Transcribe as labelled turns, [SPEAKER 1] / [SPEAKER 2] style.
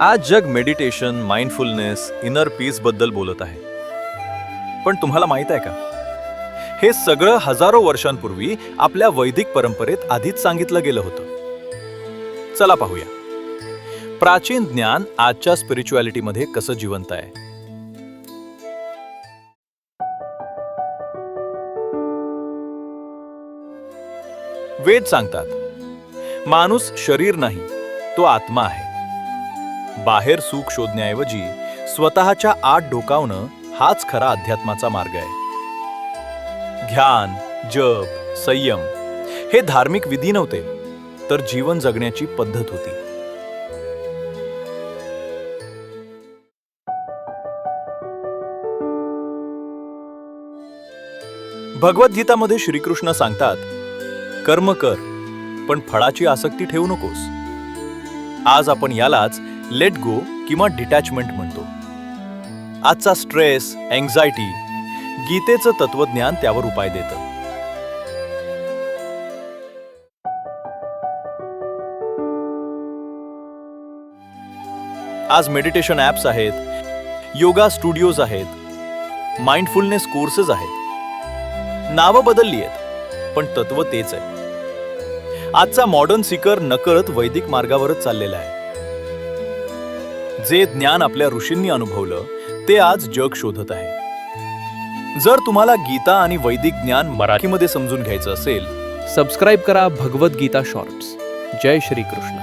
[SPEAKER 1] आज जग meditation mindfulness inner पीसबद्दल बोलत आहे. पण तुम्हाला माहीत आहे का? हे सगळं हजारो वर्षांपूर्वी आपल्या वैदिक परंपरेत आधीच सांगितलं गेलं होतं. चला पाहूया. प्राचीन ज्ञान आजच्या स्पिरिच्युअलिटीमध्ये कसं जिवंत आहे? वेद सांगतात माणूस शरीर नाही तो आत्मा आहे. बाहेर सुख शोधण्याऐवजी स्वतःच्या आत डोकावणं हाच खरा अध्यात्माचा मार्ग आहे. ध्यान जप संयम हे धार्मिक विधी नव्हते तर जीवन जगण्याची पद्धत होती. भगवद्गीतामध्ये श्रीकृष्ण सांगतात कर्म कर पण फळाची आसक्ती ठेवू नकोस. आज आपण यालाच लेट गो किंवा डिटॅचमेंट म्हणतो. आजचा स्ट्रेस अँझायटी गीतेचं तत्वज्ञान त्यावर उपाय देतं. आज मेडिटेशन ॲप्स आहेत योगा स्टुडिओज आहेत माइंडफुलनेस कोर्सेस आहेत. नावं बदलली आहेत पण तत्व तेच आहे. आजचा मॉडर्न सिकर नकळत वैदिक मार्गावरच चाललेला आहे. जे ज्ञान आपल्या ऋषींनी अनुभवलं ते आज जग शोधत आहे. जर तुम्हाला गीता आणि वैदिक ज्ञान मराठीमध्ये समजून घ्यायचं असेल
[SPEAKER 2] सबस्क्राईब करा भगवद्गीता शॉर्ट्स जय श्री कृष्ण